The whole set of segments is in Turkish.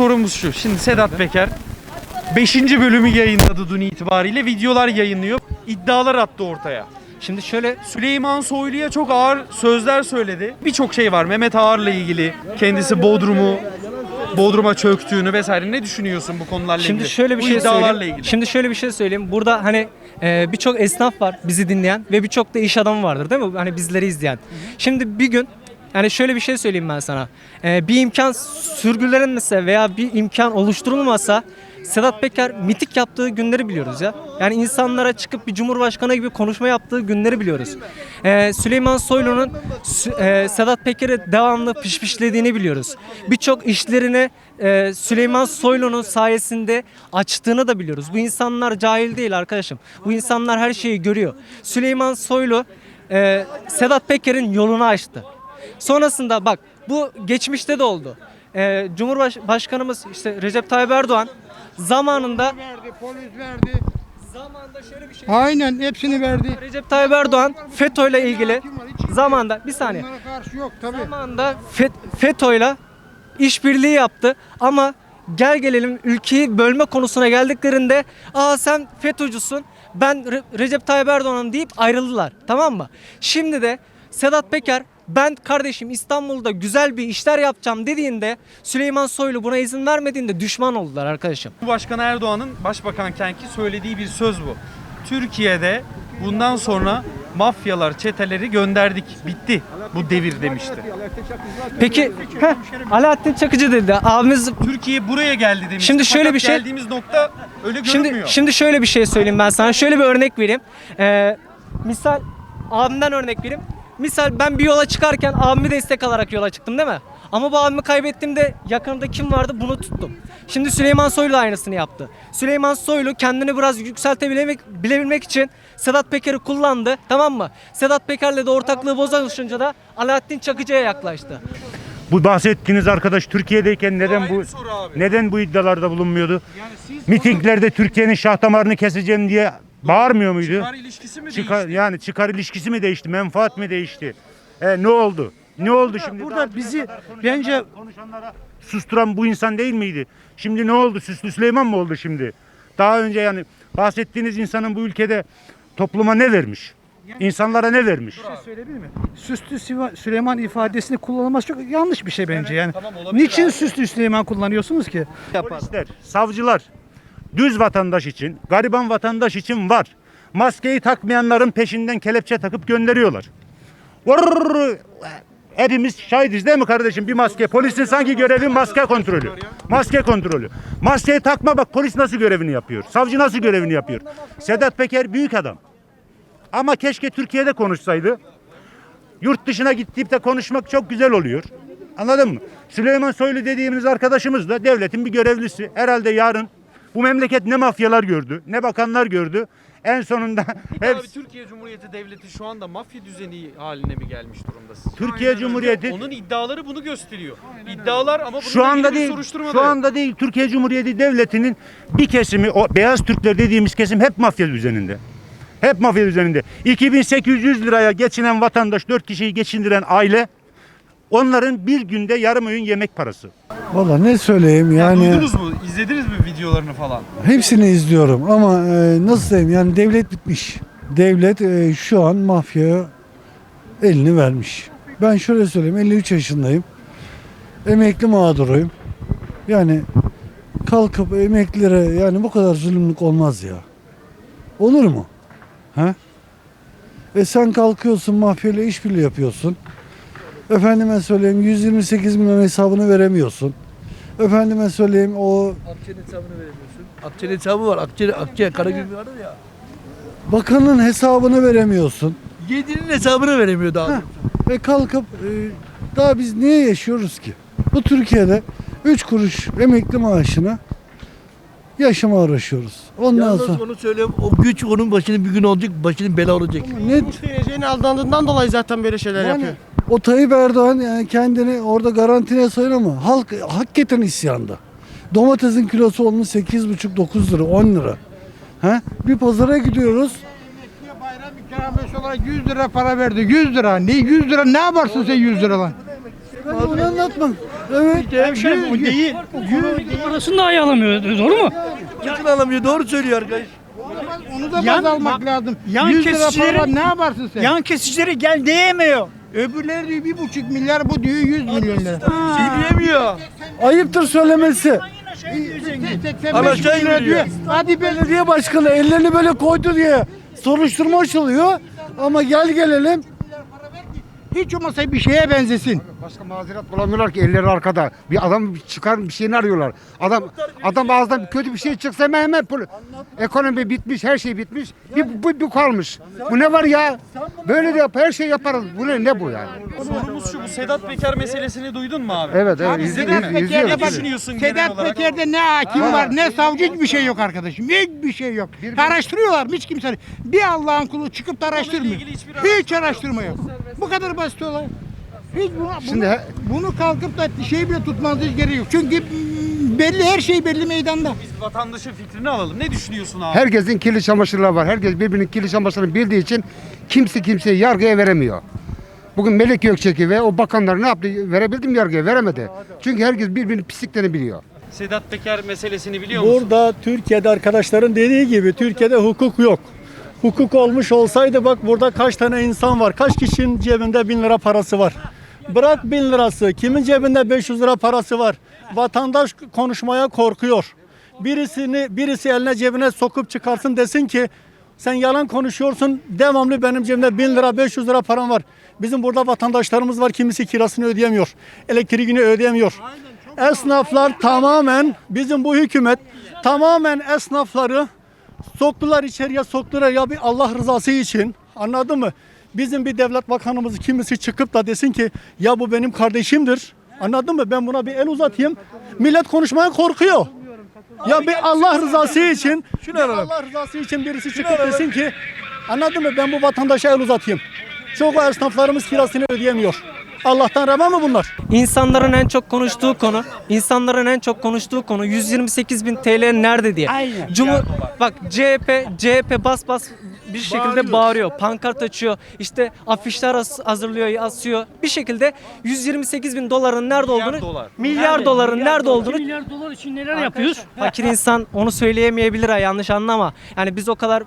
Sorumuz şu. Şimdi Sedat Peker 5. bölümü yayınladı dün itibariyle. Videolar yayınlıyor. İddialar attı ortaya. Şimdi şöyle Süleyman Soylu'ya çok ağır sözler söyledi. Birçok şey var. Mehmet Ağar'la ilgili. Kendisi Bodrum'u Bodrum'a çöktüğünü vesaire. Ne düşünüyorsun bu konularla ilgili? Şimdi şöyle bir bu şey iddialarla söyleyeyim. ilgili. Şimdi şöyle bir şey söyleyeyim. Burada hani e, birçok esnaf var bizi dinleyen ve birçok da iş adamı vardır değil mi? Hani bizleri izleyen. Şimdi bir gün yani şöyle bir şey söyleyeyim ben sana. E, bir imkan sürgülenmese veya bir imkan oluşturulmasa Sedat Peker mitik yaptığı günleri biliyoruz ya. Yani insanlara çıkıp bir cumhurbaşkanı gibi konuşma yaptığı günleri biliyoruz. E, Süleyman Soylu'nun e, Sedat Peker'i devamlı pişpişlediğini biliyoruz. Birçok işlerini e, Süleyman Soylu'nun sayesinde açtığını da biliyoruz. Bu insanlar cahil değil arkadaşım. Bu insanlar her şeyi görüyor. Süleyman Soylu e, Sedat Peker'in yolunu açtı. Sonrasında bak bu geçmişte de oldu. E, Cumhurbaşkanımız işte Recep Tayyip Erdoğan zamanında verdi, polis verdi. zamanında şöyle bir şey Aynen hepsini verdi. Recep Tayyip Erdoğan FETÖ ile ilgili zamanda bir saniye Bunlara karşı yok tabii. Zamanında Fet- FETÖ'yle işbirliği yaptı ama gel gelelim ülkeyi bölme konusuna geldiklerinde aa sen FETÖ'cüsün ben Re- Recep Tayyip Erdoğan'ım deyip ayrıldılar tamam mı? Şimdi de Sedat Peker ben kardeşim İstanbul'da güzel bir işler yapacağım dediğinde Süleyman Soylu buna izin vermediğinde düşman oldular arkadaşım. Cumhurbaşkanı Erdoğan'ın başbakankenki söylediği bir söz bu. Türkiye'de bundan sonra mafyalar, çeteleri gönderdik. Bitti bu devir demişti. Peki heh, Alaaddin Çakıcı dedi abimiz Türkiye buraya geldi demişti. Şimdi şöyle Fakat bir şey- Geldiğimiz nokta öyle Şimdi görünmüyor. şimdi şöyle bir şey söyleyeyim ben sana. Şöyle bir örnek vereyim. Ee, misal abimden örnek vereyim. Misal ben bir yola çıkarken abimi destek alarak yola çıktım değil mi? Ama bu abimi kaybettiğimde yakınımda kim vardı bunu tuttum. Şimdi Süleyman Soylu da aynısını yaptı. Süleyman Soylu kendini biraz yükseltebilmek bilebilmek için Sedat Peker'i kullandı tamam mı? Sedat Peker'le de ortaklığı bozulunca da Alaaddin Çakıcı'ya yaklaştı. Bu bahsettiğiniz arkadaş Türkiye'deyken neden bu neden bu iddialarda bulunmuyordu? Mitinglerde Türkiye'nin şah damarını keseceğim diye bağırmıyor muydu? Çıkar ilişkisi mi Çıkar, değişti? yani çıkar ilişkisi mi değişti? Menfaat mi değişti? E, ne oldu? Ne oldu şimdi? burada Daha bizi bence- konuşanlara susturan bu insan değil miydi? Şimdi ne oldu? Süslü Süleyman mı oldu şimdi? Daha önce yani bahsettiğiniz insanın bu ülkede topluma ne vermiş? İnsanlara ne vermiş? Söyleyebilir mi? Süslü Süleyman ifadesini kullanılması çok yanlış bir şey bence yani. tamam, olabilir Niçin abi. Süslü Süleyman kullanıyorsunuz ki? Polisler, savcılar düz vatandaş için, gariban vatandaş için var. Maskeyi takmayanların peşinden kelepçe takıp gönderiyorlar. Vurr! Hepimiz şahidiz değil mi kardeşim? Bir maske. Polisin sanki görevi maske kontrolü. Maske kontrolü. Maskeyi takma bak polis nasıl görevini yapıyor. Savcı nasıl görevini yapıyor. Sedat Peker büyük adam. Ama keşke Türkiye'de konuşsaydı. Yurt dışına gittiğip de konuşmak çok güzel oluyor. Anladın mı? Süleyman Soylu dediğimiz arkadaşımız da devletin bir görevlisi. Herhalde yarın bu memleket ne mafyalar gördü, ne bakanlar gördü. En sonunda Abi hepsi Türkiye Cumhuriyeti Devleti şu anda mafya düzeni haline mi gelmiş durumda sizce? Türkiye Cumhuriyeti Onun iddiaları bunu gösteriyor. İddialar ama bununla şu anda ilgili bir değil. soruşturma Şu da yok. anda değil. Türkiye Cumhuriyeti Devleti'nin bir kesimi o beyaz Türkler dediğimiz kesim hep mafya düzeninde. Hep mafya düzeninde. 2800 liraya geçinen vatandaş 4 kişiyi geçindiren aile onların bir günde yarım öğün yemek parası. Valla ne söyleyeyim Ya yani duydunuz mu? İzlediniz mi videolarını falan? hepsini izliyorum ama e, nasıl diyeyim yani devlet bitmiş. Devlet e, şu an mafyaya elini vermiş. Ben şöyle söyleyeyim 53 yaşındayım. Emekli mağduruyum. Yani kalkıp emeklilere yani bu kadar zulümlük olmaz ya. Olur mu? Ha? E sen kalkıyorsun mafyayla işbirliği yapıyorsun. Efendime söyleyeyim 128 milyon hesabını veremiyorsun. Efendime söyleyeyim o Akçe'nin hesabını veremiyorsun. Akçe'nin hesabı var. Akçe, Akçe Karagül vardı ya. bakanın hesabını veremiyorsun. Yediğinin hesabını veremiyor daha. Heh. Ve kalkıp e, daha biz niye yaşıyoruz ki? Bu Türkiye'de 3 kuruş emekli maaşına yaşama uğraşıyoruz. Ondan Yalnız sonra onu söylüyorum. O güç onun başının bir gün olacak. Başının bela olacak. ne Müştericiğine aldandığından dolayı zaten böyle şeyler yani yapıyor. o Tayyip Erdoğan yani kendini orada garantine sayın ama halk hakikaten isyanda. Domatesin kilosu olmuş 8,5-9 lira 10 lira. Ha? Bir pazara gidiyoruz. Bayram ikramiyesi olarak 100 lira para verdi. 100 lira. Ne 100 lira ne yaparsın sen 100 lira lan? Ben onu anlatmam. Evet. Hemşerim o değil. Parasını dahi alamıyor. Doğru mu? Bütün alamıyor. Doğru söylüyor arkadaş. Onu da Yan- baz almak lazım. yan 100 lira para ne yaparsın sen? Yan kesicileri gel diyemiyor. Öbürleri diyor bir buçuk milyar bu diyor 100 milyon lira. Şey diyemiyor. Ayıptır söylemesi. 85 Alaşağı bin lira indiriyor. diyor. Hadi be. Belediye başkanı ellerini böyle koydu diye soruşturma açılıyor. Ama gel gelelim Hiç olmasa bir şeye benzesin. Başka mazeret bulamıyorlar ki elleri arkada. Bir adam çıkar bir şeyini arıyorlar. Adam adam ağzından kötü bir şey çıksa hemen hemen pol- ekonomi bitmiş, her şey bitmiş. Bir bu, bu kalmış. Bu ne var ya? Böyle de yap, her şey yaparız. Bu ne, ne bu yani? Sorumuz şu bu Sedat Peker meselesini duydun mu abi? Evet, evet. izledin izliyorum, mi? izliyorum, Ne düşünüyorsun genel Sedat olarak? Peker'de ne hakim var ne savcı hiçbir şey yok arkadaşım. Hiçbir şey yok. Araştırıyorlar hiç kimse. Bir Allah'ın kulu çıkıp da araştırmıyor. ilgili hiçbir Hiç araştırma yok. Bu kadar basit olay. Hiç bunu, Şimdi bunu, he- bunu kalkıp da şey bile tutmanız yok. Çünkü belli her şey belli meydanda. Biz vatandaşın fikrini alalım. Ne düşünüyorsun abi? Herkesin kirli çamaşırları var. Herkes birbirinin kirli çamaşırını bildiği için kimse kimseyi yargıya veremiyor. Bugün Melek Gökçek'i ve o bakanlar ne yaptı? Verebildi mi yargıya? Veremedi. Çünkü herkes birbirinin pisliklerini biliyor. Sedat Peker meselesini biliyor musun? Burada Türkiye'de arkadaşların dediği gibi Türkiye'de hukuk yok. Hukuk olmuş olsaydı bak burada kaç tane insan var. Kaç kişinin cebinde bin lira parası var. Bırak bin lirası. Kimin cebinde 500 lira parası var. Vatandaş konuşmaya korkuyor. Birisini birisi eline cebine sokup çıkarsın desin ki sen yalan konuşuyorsun. Devamlı benim cebimde 1000 lira 500 lira param var. Bizim burada vatandaşlarımız var. Kimisi kirasını ödeyemiyor. Elektriğini ödeyemiyor. Esnaflar tamamen bizim bu hükümet tamamen esnafları soktular içeriye soktular ya bir Allah rızası için anladın mı? Bizim bir devlet bakanımız kimisi çıkıp da desin ki ya bu benim kardeşimdir. Anladın mı? Ben buna bir el uzatayım. Millet konuşmaya korkuyor. Ya bir Allah rızası için, bir Allah rızası için birisi çıkıp desin ki anladın mı? Ben bu vatandaşa el uzatayım. Çok esnaflarımız kirasını ödeyemiyor. Allah'tan reva mı bunlar? İnsanların en çok konuştuğu konu, insanların en çok konuştuğu konu 128 bin TL nerede diye. Cumhur, bak CHP, CHP bas bas bir şekilde bağırıyor. pankart açıyor, işte afişler as- hazırlıyor, asıyor. Bir şekilde 128 bin doların nerede Milyar olduğunu, dolar. milyar doların nerede olduğunu milyar dolar için neler yapıyoruz? Fakir insan onu söyleyemeyebilir ha yanlış anlama. Yani biz o kadar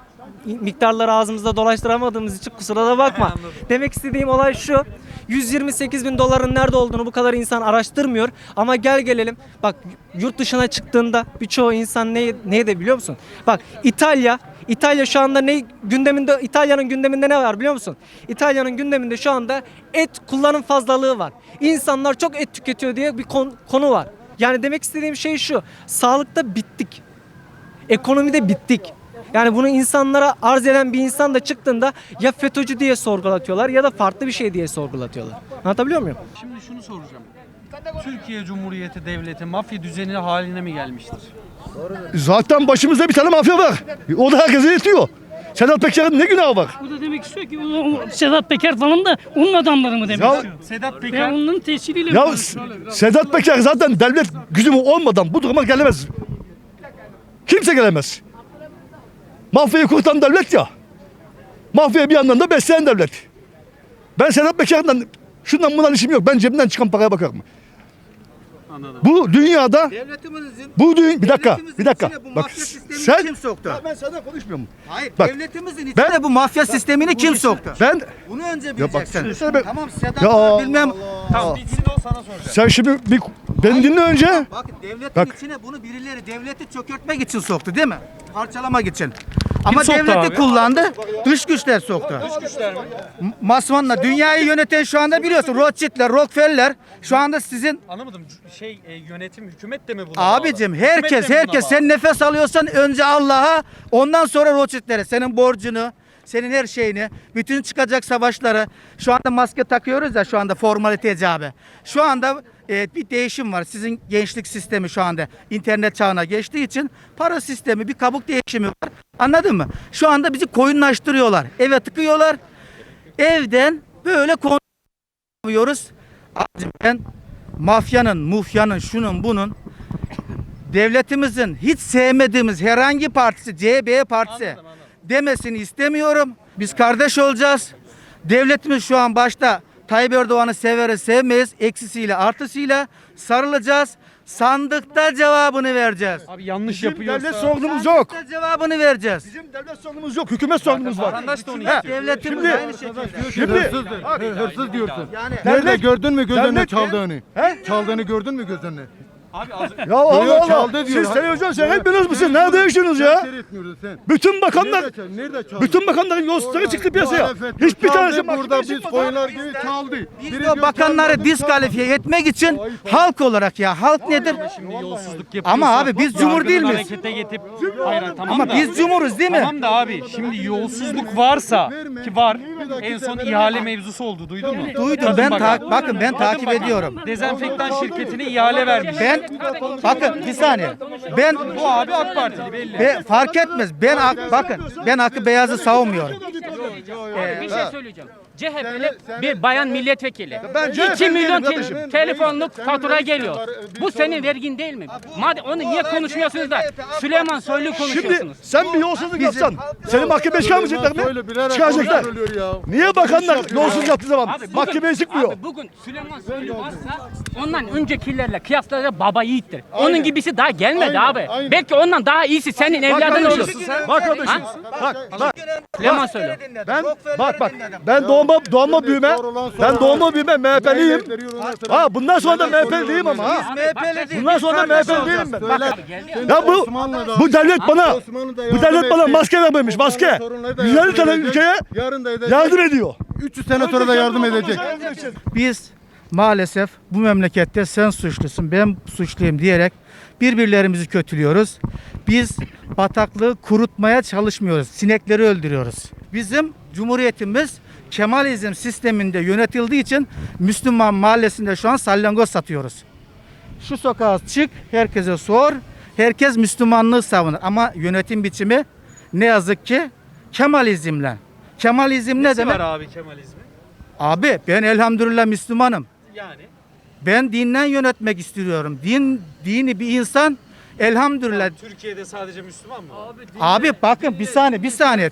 miktarları ağzımızda dolaştıramadığımız için kusura da bakma. Demek istediğim olay şu. 128 bin doların nerede olduğunu bu kadar insan araştırmıyor. Ama gel gelelim. Bak yurt dışına çıktığında birçoğu insan ne, neydi biliyor musun? Bak İtalya İtalya şu anda ne gündeminde İtalya'nın gündeminde ne var biliyor musun? İtalya'nın gündeminde şu anda et kullanım fazlalığı var. İnsanlar çok et tüketiyor diye bir kon- konu var. Yani demek istediğim şey şu. Sağlıkta bittik. Ekonomide bittik. Yani bunu insanlara arz eden bir insan da çıktığında ya FETÖ'cü diye sorgulatıyorlar ya da farklı bir şey diye sorgulatıyorlar. Anlatabiliyor muyum? Şimdi şunu soracağım. Türkiye Cumhuriyeti Devleti mafya düzeni haline mi gelmiştir? Zaten başımızda bir tane mafya var. O da herkese yetiyor. Sedat Peker'in ne günahı var? Bu da demek istiyor ki o- o Sedat Peker falan da onun adamları mı demek Ya- istiyor? Sedat Ve Peker onların tesiriyle Ya S- Sedat Peker zaten devlet gücü olmadan bu duruma gelemez. Kimse gelemez. Mafyayı kurtan devlet ya. Mafyayı bir yandan da besleyen devlet. Ben Sedat Peker'den şundan bundan işim yok. Ben cebimden çıkan paraya bakarım. Anladım. Bu dünyada Devletimizin bu dünya bir dakika bir dakika. Bak mafya sen kim soktu? Ya ben senden konuşmuyorum. Hayır, Bak, devletimizin içine ben- bu mafya sistemini kim soktu? Ben Bunu önce Ya bak, bileceksin. sen- ben- tamam Sedat Ya bilmem. Tamam bitsin o sana soracağım. sen şimdi bir beni dinle önce. Bak devletin Bak. içine bunu birileri devleti çökertmek için soktu değil mi? Parçalamak için. Ama soktu devleti abi? kullandı. Dış güçler soktu. Dış güçler mi? Masmanla dünyayı yöneten şu anda biliyorsun Rothschild'ler, Rockefeller şu anda sizin Anlamadım. C- Şey e, yönetim hükümet de mi buna Abicim bağlı? De herkes mi buna herkes bağlı? sen nefes alıyorsan önce Allah'a ondan sonra Rothschild'lere senin borcunu senin her şeyini, bütün çıkacak savaşları şu anda maske takıyoruz ya şu anda formalite icabı. Şu anda e, bir değişim var. Sizin gençlik sistemi şu anda internet çağına geçtiği için para sistemi bir kabuk değişimi var. Anladın mı? Şu anda bizi koyunlaştırıyorlar. Eve tıkıyorlar. Evden böyle konuşuyoruz. Abicim ben mafyanın, mufyanın, şunun bunun devletimizin hiç sevmediğimiz herhangi partisi, CHP partisi demesini istemiyorum. Biz kardeş olacağız. Devletimiz şu an başta Tayyip Erdoğan'ı severiz sevmeyiz. Eksisiyle artısıyla sarılacağız. Sandıkta cevabını vereceğiz. Abi yanlış Bizim yapıyorsa. devlet sorunumuz yok. Sandıkta cevabını vereceğiz. Bizim devlet sorunumuz yok. Hükümet sorunumuz var. Vatandaş da onu He, istiyor. Devletimiz Şimdi- aynı şekilde. Şimdi Hırsız diyorsun. Yani Nerede gördün mü gözünle devlet- çaldığını? He? Çaldığını gördün mü gözünle? Abi az Ya Allah Allah. çaldı diyor. Siz televizyon seyretmiyorsunuz musunuz? Nerede yaşıyorsunuz ya? Sen. Bütün bakanlar, Nerede çal- Nerede çaldı? bütün bakanların yolsuzları çıktı piyasaya. Muhalefet Hiçbir çaldı, tanesi burada mahkemeye biz çıkmadı. koyunlar gibi çaldı. Biz Biri de o diyor bakanları çalmadı, diskalifiye etmek için halk olarak ya halk nedir? Ama abi biz cumhur değil yargının miyiz? Harekete getip hayır tamam Ama da. biz cumhuruz değil mi? Tamam da abi şimdi yolsuzluk varsa ki var en son ihale mevzusu oldu duydun mu? Duydum Kadın ben bakan. ta- bakın ben takip ediyorum. Dezenfektan şirketine ihale vermiş. Ben bakın bir saniye. Ben Bu abi AK Partili belli. Be- fark etmez. Ben ak- bakın ben Hakkı Beyaz'ı savunmuyorum. Bir şey söyleyeceğim. CHP'li bir bayan milletvekili. Ben 2 CHP'liyim milyon kardeşim. te- telefonluk fatura geliyor. Bu senin vergin değil mi? Madem onu niye konuşmuyorsunuz da Süleyman Soylu Şimdi konuşuyorsunuz? sen bir yolsuzluk yapsan, seni mahkemeye çıkarmayacaklar mı? Çıkaracaklar. Niye bakanlar yolsuz yaptığı zaman mahkemeye çıkmıyor? Abi bugün Süleyman Soylu varsa ondan öncekilerle kıyaslayınca baba yiğittir. Onun gibisi daha gelmedi abi. Belki ondan daha iyisi senin evladın olur. Bak kardeşim. Bak bak. Süleyman Soylu. Ben bak bak. Ben doğma doğma büyüme. Ben doğma büyüme MHP'liyim. Ha bundan sonra da MHP'li değilim ama ha. Bundan sonra da MHP'li değilim ben. Ya bu bu devlet bana bu devlet bana maske vermemiş maske. Osmanlı sorunları da 150 yardım tane ülkeye yardım ediyor. 300 sene sonra da yardım edecek. Biz maalesef bu memlekette sen suçlusun ben suçluyum diyerek birbirlerimizi kötülüyoruz. Biz bataklığı kurutmaya çalışmıyoruz. Sinekleri öldürüyoruz. Bizim cumhuriyetimiz Kemalizm sisteminde yönetildiği için Müslüman mahallesinde şu an salyangoz satıyoruz. Şu sokağa çık, herkese sor. Herkes Müslümanlığı savunur ama yönetim biçimi ne yazık ki Kemalizmle. Kemalizm ne Nesi demek? var abi Kemalizmi? Abi ben elhamdülillah Müslümanım. Yani. Ben dinden yönetmek istiyorum. Din dini bir insan elhamdülillah. Türkiye'de sadece Müslüman mı? Abi bakın bir saniye bir saniye.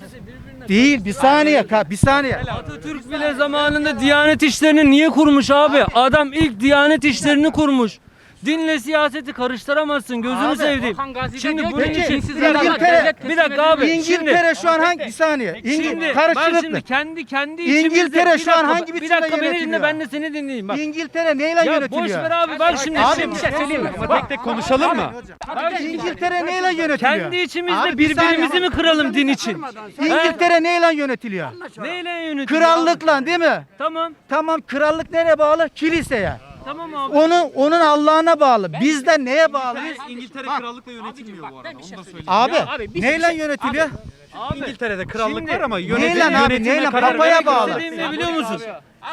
Değil bir saniye ka- bir saniye. Atatürk bile zamanında Diyanet işlerini niye kurmuş abi? Adam ilk Diyanet işlerini kurmuş. Dinle siyaseti karıştıramazsın gözünü Abi, Gazi Şimdi bunun için siz İngiltere- bir dakika abi. İngiltere şu an hangi bir saniye? Şimdi, İngiltere bak karıştırıp şimdi mı? kendi kendi İngiltere içimizde- bir şu an hangi Bir biçimde dakika beni yönetiliyor? dinle ben de seni dinleyeyim bak. İngiltere neyle Ya boş yönetiliyor? ver abi bak şimdi. Abi şimdi- bir şey söyleyeyim mi? Ama tek tek konuşalım mı? İngiltere neyle yönetiliyor? Kendi içimizde bir birbirimizi mi kıralım din için? İngiltere neyle yönetiliyor? Neyle yönetiyor? Krallıkla değil mi? Tamam. Tamam krallık nereye bağlı? Kiliseye. Tamam abi. Onun onun Allah'ına bağlı. Bizden neye bağlıyız? İngiltere krallıkla yönetilmiyor bu arada. Onu da söyleyeyim. Abi, abi, bir şey- neyle yönetiliyor? İngiltere'de krallık Şimdi- var ama Neyle yönetim, abi, yönetimine neyle? karar Papaya veren bağlı. krallık. Dediğimi biliyor musun?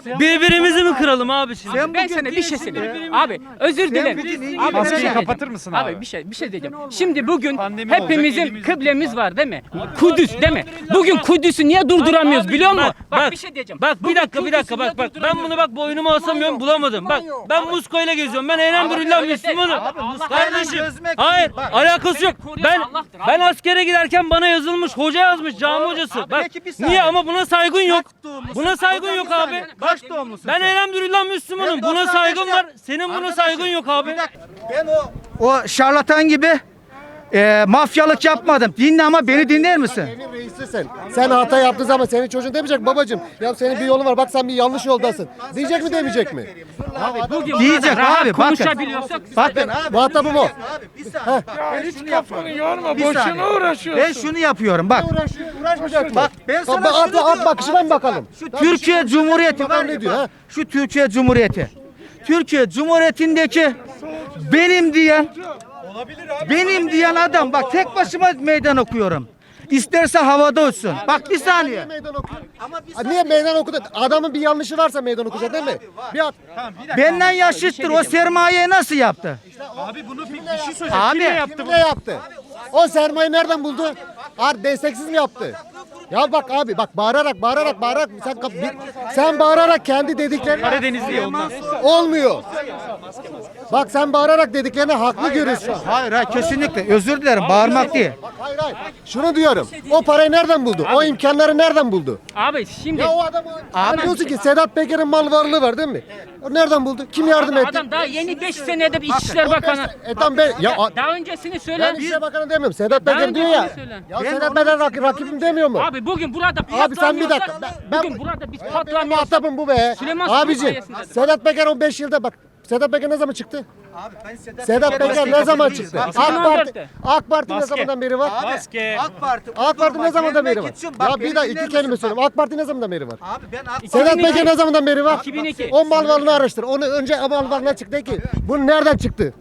Birbirimizi mi kıralım abi şimdi? Sen Ben sana bir şey diyorsun söyleyeyim. Abi özür dilerim. bugün Abi, şey Maskeyi kapatır mısın abi? Abi bir şey bir şey diyeceğim. Şimdi bugün Pandemi olacak, hepimizin elimizi kıblemiz var değil mi? Kudüs değil mi? Bugün Kudüs'ü niye durduramıyoruz biliyor musun? bak, Bak, bak, bir şey diyeceğim. Bak bir Bugün dakika bir dakika bak bak ben bunu bak boynuma asamıyorum bulamadım. Bak ben Musko ile geziyorum. Ben elhamdülillah öyle değil. Müslümanım. Abi, Kardeşim Gözmek hayır değil, bak. alakası yok. Koruyan Ben Allah'tır abi. ben askere giderken bana yazılmış hoca yazmış cami hocası. Bak peki bir saniye. niye ama buna saygın yok. Buna saygın yok abi. Saniye. Kaç doğumlusun Ben sen? elhamdülillah Müslümanım. Ben Buna 95 saygım ya. var. Senin buna Arkadaşım, saygın yok abi. Bir dakika. Ben o o şarlatan gibi e, mafyalık yapmadım. Dinle ama beni dinler misin? Benim reisisin. Sen hata yaptığın zaman senin çocuğun demeyecek babacım. Ya senin bir yolun var bak sen bir yanlış yoldasın. Diyecek mi demeyecek mi? Bugün Diyecek rahat abi bakın. konuşabiliyorsak Bakın abi. Muhatabım o. Hiç kafanı yorma boşuna uğraşıyorsun. Ben şunu yapıyorum bak. Uğraşmayacak Bak ben sana bak, şunu at, at diyorum. bakışına bir bakalım. Şu Türkiye Cumhuriyeti Bakalım var ne diyor, ha? Şu Türkiye Cumhuriyeti. Türkiye Cumhuriyeti'ndeki benim diyen benim diyen adam bak tek başıma meydan okuyorum. İsterse havada uçsun. Bak bir saniye. Meydan okuyor. Ha, Niye meydan okudu? Adamın bir yanlışı varsa meydan okuyacak değil mi? Bir at. Benden yaşıttır. O sermayeyi nasıl yaptı? Abi bunu bir, bir şey söyleyeceğim. Abi yaptı Kim bunu? ne yaptı? O sermayeyi nereden buldu? Ar desteksiz mi yaptı? Ya bak abi bak bağırarak bağırarak bağırarak sen bir- sen bağırarak kendi dediklerini Karadenizli olmuyor. Bak sen bağırarak dediklerine haklı görüyorsun. Hayır hayır kesinlikle özür dilerim bağırmak değil. Hayır hayır. Şunu diyorum. O parayı nereden buldu? O imkanları nereden buldu? Abi şimdi Ya o adam Abi diyorsun ki Sedat Peker'in mal varlığı var değil mi? O nereden buldu? Kim yardım etti? adam daha yeni 5 senede bir İçişleri Bakanı. E tamam ben ya a- Daha öncesini söyle. ben İçişleri Bakanı demiyorum. Sedat Daha Peker diyor ya. söyle. Ya Sedat Peker rak- rakibim demiyor mu? Abi bugün burada Abi sen bir dakika. Ben, ben, bugün burada biz benim muhatabım bu be. Süleyman Soylu Abicim sayesinde. Sedat Peker 15 yılda bak. Sedat Peker ne zaman çıktı? Sedat Peker ne zaman çıktı? AK Parti, 2014'te. AK Parti ne Maske. zamandan beri var? Maske. AK Parti. AK Parti ne zamandan beri var? Ya bir daha iki kelime söyleyeyim. AK Parti ne zamandan beri var? Abi ben AK Sedat 2002. Peker ne zamandan beri var? 2002. O mal varlığını araştır. Onu önce mal varlığına çıktı ki. Bu nereden çıktı?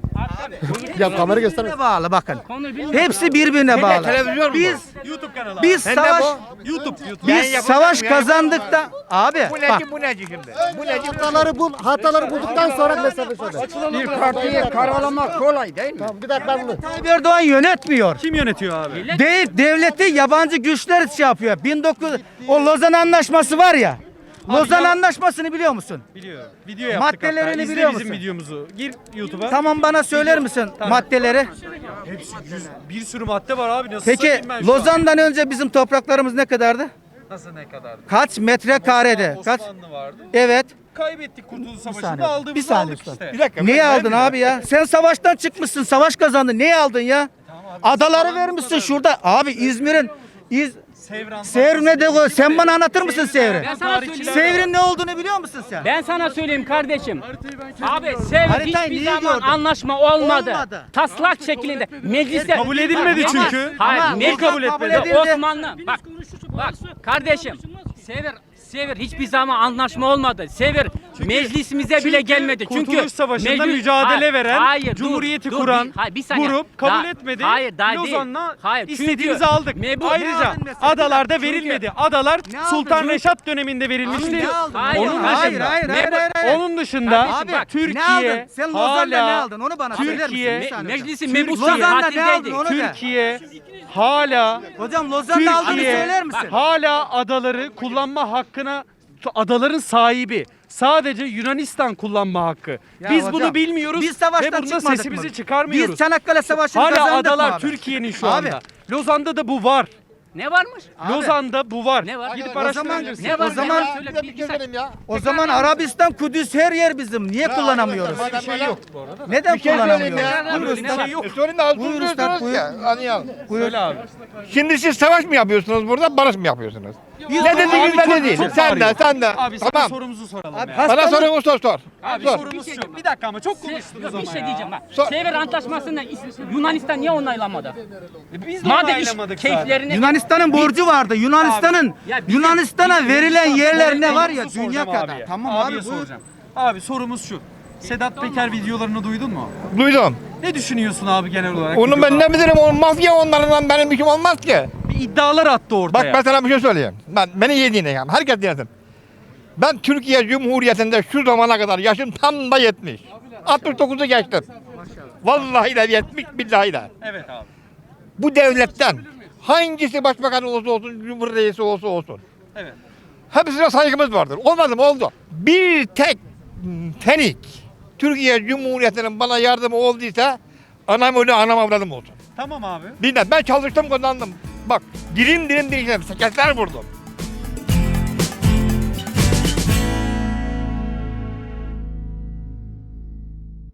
Ya kamera birbirine bağlı bakın. Hepsi birbirine bağlı. Biz YouTube kanalı. biz savaş YouTube. YouTube. biz savaş kazandıkta abi bak Bu hataları bul, hataları bulduktan sonra mesafe söyle. Bir partiyi karalamak kolay değil mi? Tamam bir dakika ben bunu. Tayyip Erdoğan yönetmiyor. Kim yönetiyor abi? Deyip devleti yabancı güçler şey yapıyor. 19 o Lozan Anlaşması var ya. Lozan ya- Anlaşması'nı biliyor musun? Biliyor. Video yaptık Maddelerini hatta. İzle biliyor bizim musun? videomuzu. Gir YouTube'a. Tamam bana söyler misin maddeleri? Hepsi yüz, bir sürü madde var abi. Nasıl Peki sayayım ben şu an? Lozan'dan önce bizim topraklarımız ne kadardı? Nasıl ne kadar? Kaç metrekarede? Kaç? Osmanlı vardı. Evet. Kaybettik Kurtuluş Savaşı'nda saniye, aldığımızı bir saniye aldık usta. işte. Niye aldın abi ya? Sen savaştan çıkmışsın, savaş kazandın. Niye aldın ya? Adaları vermişsin şurada. Abi İzmir'in İz Sevran. Sevr ne de o? Sen bana anlatır mısın Sevr'i? Ben sana söyleyeyim. Sevrin ne olduğunu biliyor musun sen? Ben sana söyleyeyim kardeşim. Abi sev Haritayı hiçbir niye zaman gördün? anlaşma olmadı. Olmadı. Taslak şeklinde. Mecliste Kabul edilmedi Bak, çünkü. Hayır, Ama meclis kabul edildi. Osmanlı. Bak, bak kardeşim. Sever Sever hiçbir zaman anlaşma olmadı. Sever meclisimize bile gelmedi. Çünkü Kurtuluş Savaşı'nda meclis- mücadele Hayır, veren, hayır, Cumhuriyeti dur, kuran bir- hayır, bir saniye. grup kabul Daha- etmedi. Hayır, daha değil. Lozan'la Hayır, çünkü istediğimizi aldık. mebu- Ayrıca Ne aldın mesela? adalarda Çünkü- verilmedi. Adalar aldın? Sultan Çünkü- Reşat döneminde verilmişti. Ne aldın? Hayır, Onun hayır, dışında, hayır, hayır, hayır, hayır. Onun dışında Kardeşim bak, Türkiye ne aldın? Sen Lozan'da hala ne aldın? Onu bana söyler misin? Türkiye- Bir Me- saniye hocam. meclisin Türkiye- mebusu Lozan'da ne aldın tatildeydi. onu de. Türkiye hala Hocam Lozan'da aldığını Türkiye söyler misin? hala adaları kullanma hakkına adaların sahibi. Sadece Yunanistan kullanma hakkı. Ya Biz hocam, bunu bilmiyoruz Biz savaştan ve bunda sesimizi mı? çıkarmıyoruz. Biz Çanakkale Savaşı'nı Hala kazandık mı adalar abi? Türkiye'nin şu Abi, anda. Lozan'da da bu var. Ne varmış? Lozan'da bu var. Ne var? Gidip O zaman- araştırabilirsin. Ne var? O zaman- Ne var? Söyle, bir- bir saniye. O zaman Arabistan, Kudüs her yer bizim. Niye kullanamıyoruz? Böyle bir şey yok bu arada. Neden kullanamıyoruz? Böyle bir şey yok. Da Buyur üstad buyur. Söyle abi. Şimdi siz savaş mı yapıyorsunuz burada, barış mı yapıyorsunuz? Ne Abi belli çok- değil. Sen de, sen de. Abi sana Tamam. sorumuzu soralım ya. Bana sorun sor sor. Abi Sor. sorumuz şu. Bir dakika ama çok konuştunuz ama Bir şey ya. diyeceğim bak. Sor. Sever Antlaşması'nı Yunanistan niye onaylamadı? E Biz de Madem iş onaylamadık zaten. keyiflerini Yunanistan'ın borcu vardı. Yunanistan'ın Ya Yunanistan'a verilen yerler ne var ya Soracağım dünya kadar. abiye. Tamam Abiye abi buyur. soracağım. Abi sorumuz şu. Sedat Peker videolarını duydun mu? Duydum. Ne düşünüyorsun abi genel olarak? Onu ben ne bilirim, o mafya onlardan benim işim olmaz ki. Bir iddialar attı Bak ortaya. ben sana bir şey söyleyeyim. Ben, beni iyi dinle ya. Herkes dinlesin. Ben Türkiye Cumhuriyeti'nde şu zamana kadar yaşım tam da 70. 69'u geçtim. Vallahi de 70 billahi de. Evet abi. Bu devletten hangisi başbakan olursa olsun, cumhur reisi olsa olsun. Evet. Hepsine saygımız vardır. Olmadı mı? Oldu. Bir tek fenik Türkiye Cumhuriyeti'nin bana yardımı olduysa anam ölü anam avradım olsun. Tamam abi. Dinle ben çalıştım kazandım. Bak dilim dilim değiştirdim. Seketler vurdum.